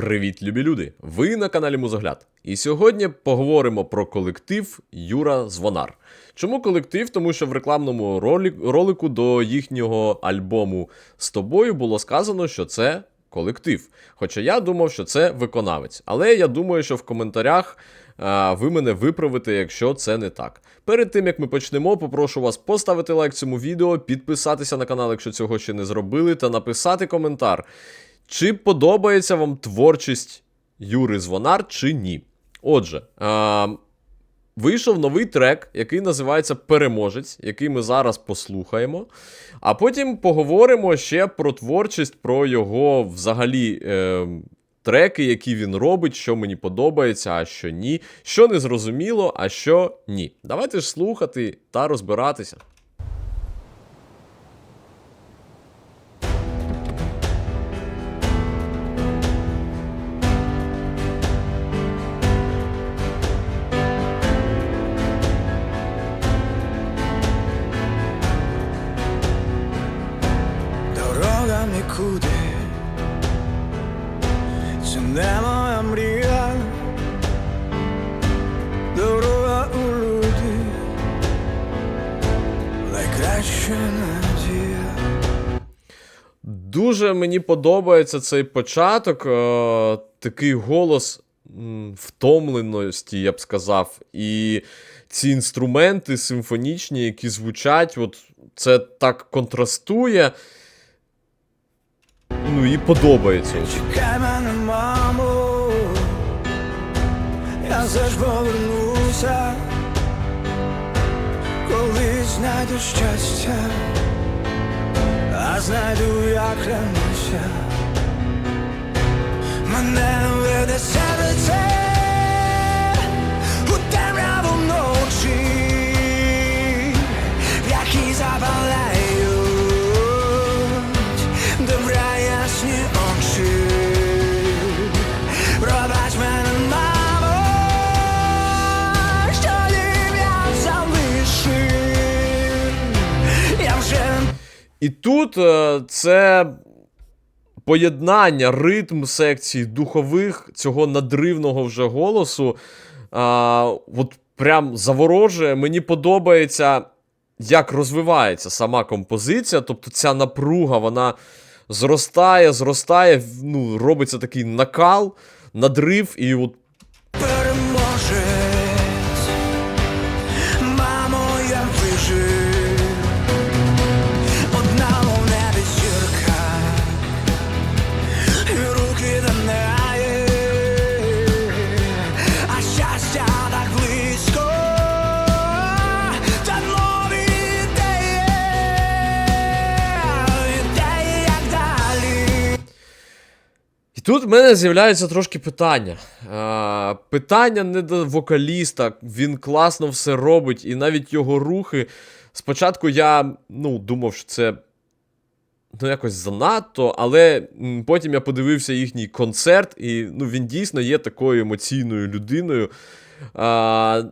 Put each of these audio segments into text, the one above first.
Привіт, любі люди! Ви на каналі Музогляд. І сьогодні поговоримо про колектив Юра Звонар. Чому колектив? Тому що в рекламному ролику до їхнього альбому з тобою було сказано, що це колектив. Хоча я думав, що це виконавець. Але я думаю, що в коментарях ви мене виправите, якщо це не так. Перед тим як ми почнемо, попрошу вас поставити лайк цьому відео, підписатися на канал, якщо цього ще не зробили, та написати коментар. Чи подобається вам творчість Юри Звонар, чи ні? Отже, а, вийшов новий трек, який називається Переможець, який ми зараз послухаємо. А потім поговоримо ще про творчість, про його взагалі е, треки, які він робить, що мені подобається, а що ні, що не зрозуміло, а що ні. Давайте ж слухати та розбиратися. Дуже мені подобається цей початок, е, такий голос втомленості, я б сказав. І ці інструменти симфонічні, які звучать, от це так контрастує. Ну і подобається. Чекай мене, мамо, я ж повернуся, коли знайду щастя, а знайду я клянуся, мене веде серце у темряву І тут е, це поєднання, ритм секцій духових, цього надривного вже голосу. А, от прям заворожує. Мені подобається, як розвивається сама композиція. Тобто ця напруга, вона зростає, зростає, ну, робиться такий накал, надрив, і от І тут в мене з'являються трошки питання. А, питання не до вокаліста, він класно все робить, і навіть його рухи. Спочатку я ну, думав, що це ну, якось занадто, але потім я подивився їхній концерт, і ну, він дійсно є такою емоційною людиною. А,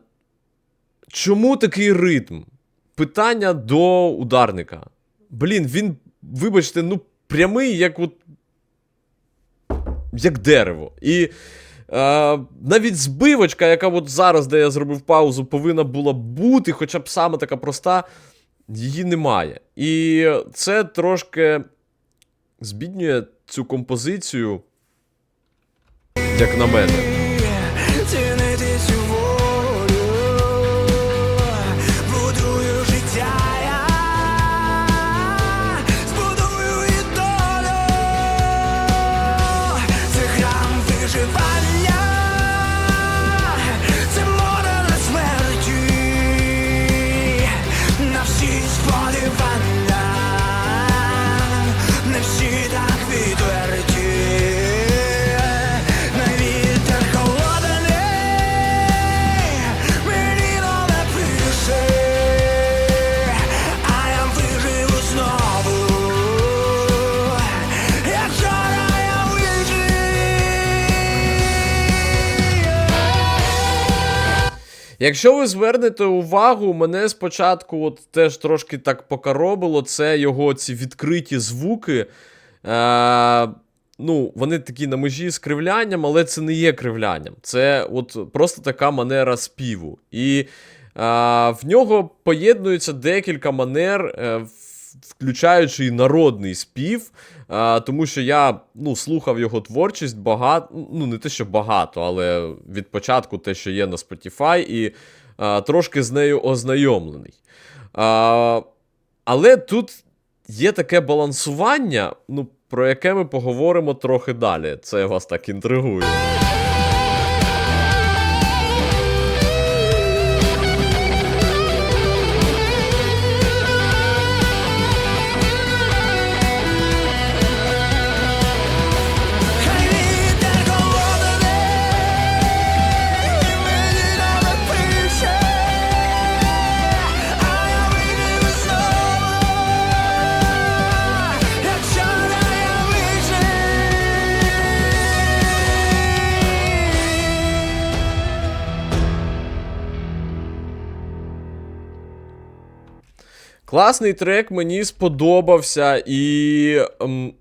чому такий ритм? Питання до ударника. Блін, він, вибачте, ну, прямий, як от як дерево. І е, навіть збивочка, яка от зараз, де я зробив паузу, повинна була бути, хоча б саме така проста, її немає. І це трошки збіднює цю композицію, як на мене. Якщо ви звернете увагу, мене спочатку от теж трошки так покаробило, це його ці відкриті звуки. Е- ну, вони такі на межі з кривлянням, але це не є кривлянням. Це от просто така манера співу. І е, в нього поєднується декілька манер, е, включаючи і народний спів. А, тому що я ну, слухав його творчість багато, ну не те, що багато, але від початку те, що є на Spotify, і а, трошки з нею ознайомлений. А, але тут є таке балансування, ну, про яке ми поговоримо трохи далі. Це вас так інтригує. Класний трек, мені сподобався, і ем,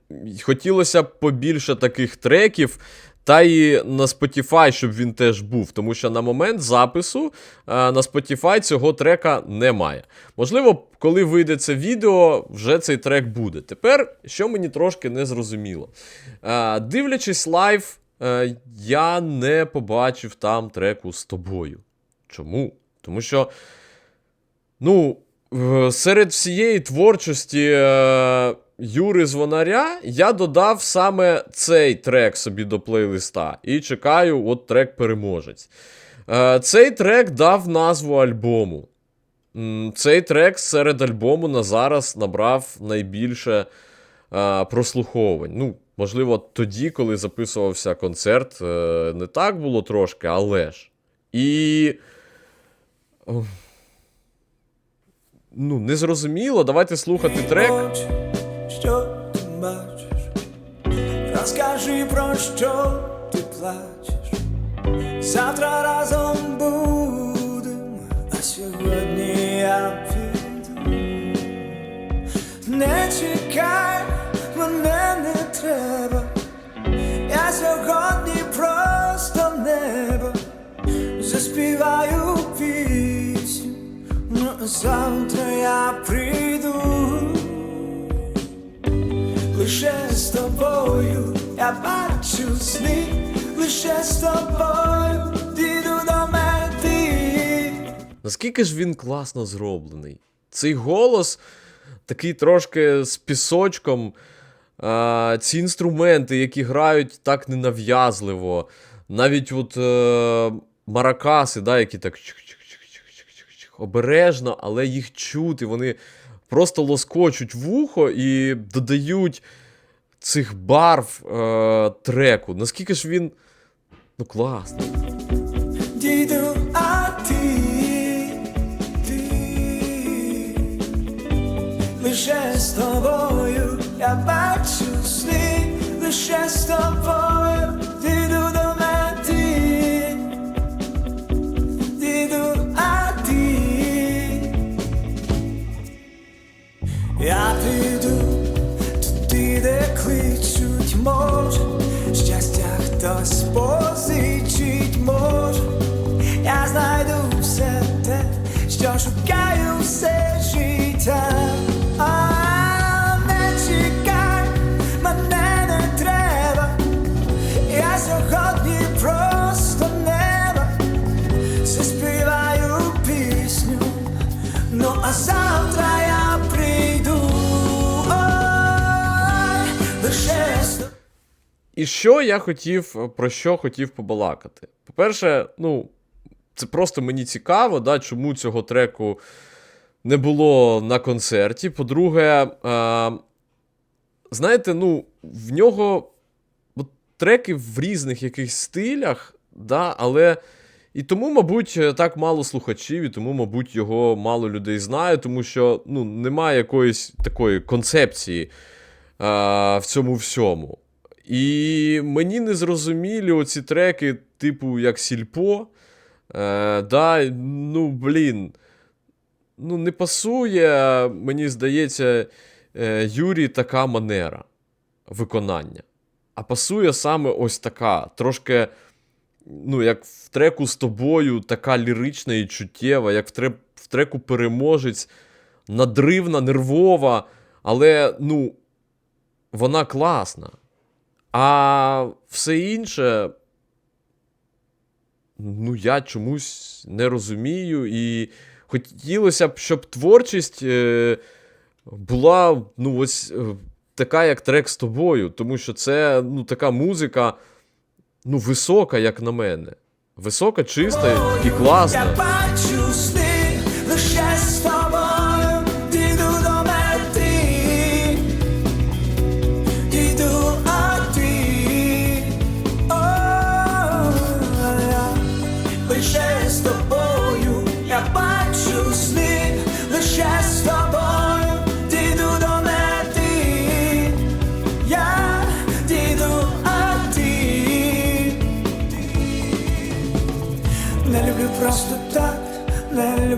хотілося б побільше таких треків. Та і на Spotify, щоб він теж був, тому що на момент запису е, на Spotify цього трека немає. Можливо, коли вийде це відео, вже цей трек буде. Тепер, що мені трошки не зрозуміло. Е, дивлячись лайв, е, я не побачив там треку з тобою. Чому? Тому що, ну, серед всієї творчості е, Юри Звонаря я додав саме цей трек собі до плейлиста і чекаю, от трек переможець. Е, цей трек дав назву альбому. Цей трек серед альбому на зараз набрав найбільше е, прослуховувань. Ну, можливо, тоді, коли записувався концерт, е, не так було трошки, але ж. І. Ну, незрозуміло, давайте слухати трек. Що ти бачиш, розкажи про що ти плачеш. Завтра разом будем, а сьогодні я піду. Не чекай, мене не треба. Завтра я прийду. Лише з тобою я бачу сни, лише з тобою діду до мети. Наскільки ж він класно зроблений? Цей голос такий трошки з пісочком. А, ці інструменти, які грають так ненав'язливо. Навіть от е, маракаси, да, які так обережно, але їх чути. Вони просто лоскочуть вухо і додають цих барв е, треку. Наскільки ж він. Ну, класний. Діду, а ти лише з тобою я бачу сни, лише з тобою я піду туди, де кличуть може, щастя хтось позичить може. Я знайду все те, що шукаю все життя. А не чекай, мене не треба. Я сьогодні просто небо. Заспіваю пісню, ну а завтра І що я хотів, про що хотів побалакати? По-перше, ну, це просто мені цікаво, да, чому цього треку не було на концерті. По-друге, е, знаєте, ну, в нього от, треки в різних якихось стилях, да, але. І тому, мабуть, так мало слухачів, і тому, мабуть, його мало людей знає, тому що ну, немає якоїсь такої концепції а, в цьому всьому. І мені не зрозумілі оці треки, типу, як Сільпо. Е, да, ну, блін. Ну, не пасує, мені здається, е, Юрі така манера виконання. а пасує саме ось така, трошки, ну, як в треку з тобою, така лірична і чуттєва, як в, треп, в треку переможець, надривна, нервова, але, ну, вона класна. А все інше, ну, я чомусь не розумію. І хотілося б, щоб творчість е, була, ну, ось е, така, як трек з тобою, тому що це ну, така музика, ну, висока, як на мене. Висока, чиста і Я класна.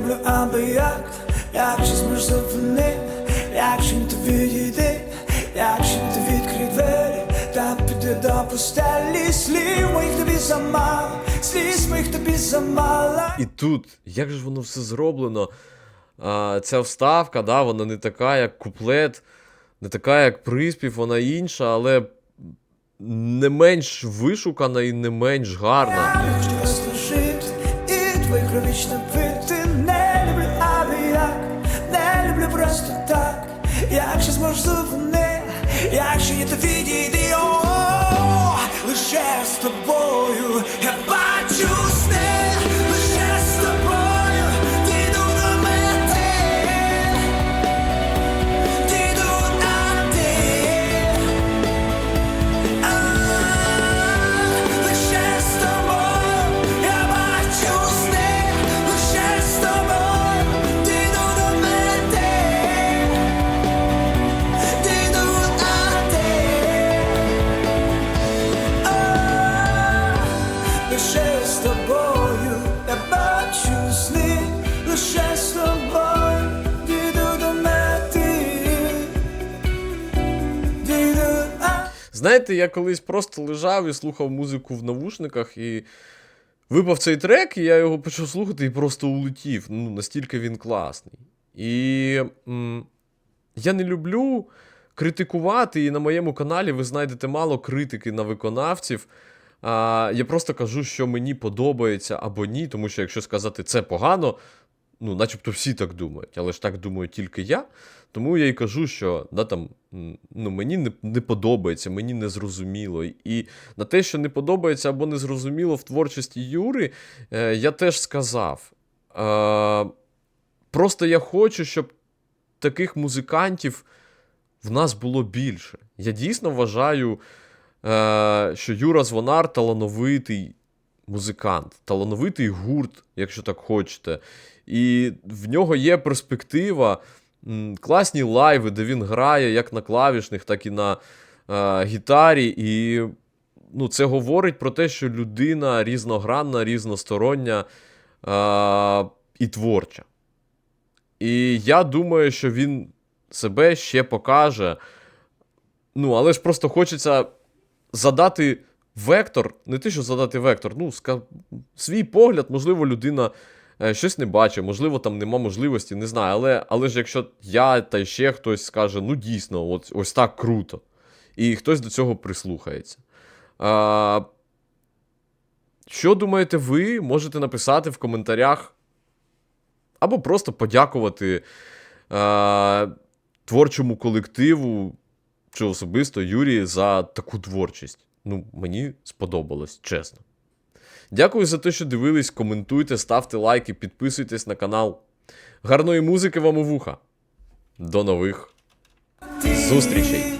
Не люблю аби як, якщо зможеш зупини, якщо ти відійди, якщо ти відкрий двері, та піди до постелі, слів моїх тобі замало, сліз моїх тобі замало. І тут, як же ж воно все зроблено? А, ця вставка, да, вона не така, як куплет, не така, як приспів, вона інша, але не менш вишукана і не менш гарна. Я хочу жити і твої кровічно пити. Знаєте, я колись просто лежав і слухав музику в навушниках, і випав цей трек, і я його почав слухати і просто улетів. Ну, настільки він класний. І м, я не люблю критикувати, і на моєму каналі ви знайдете мало критики на виконавців. А, я просто кажу, що мені подобається або ні, тому що якщо сказати це погано, ну, начебто всі так думають, але ж так думаю тільки я. Тому я і кажу, що да, там, ну, мені не, не подобається, мені не зрозуміло. І на те, що не подобається або не зрозуміло в творчості Юри, е, я теж сказав. Е, просто я хочу, щоб таких музикантів в нас було більше. Я дійсно вважаю, е, що Юра Звонар талановитий музикант, талановитий гурт, якщо так хочете. І в нього є перспектива, класні лайви, де він грає як на клавішних, так і на е, гітарі. І ну, це говорить про те, що людина різногранна, різностороння е, і творча. І я думаю, що він себе ще покаже. Ну, але ж просто хочеться задати вектор, не те, що задати вектор, ну, свій погляд, можливо, людина щось не бачить, можливо, там нема можливості, не знаю. Але, але ж якщо я та ще хтось скаже, ну дійсно, от, ось так круто, і хтось до цього прислухається. А, що думаєте ви? Можете написати в коментарях. Або просто подякувати е, творчому колективу чи особисто Юрії за таку творчість. Ну, мені сподобалось, чесно. Дякую за те, що дивились. Коментуйте, ставте лайки, підписуйтесь на канал. Гарної музики вам у вуха. До нових зустрічей!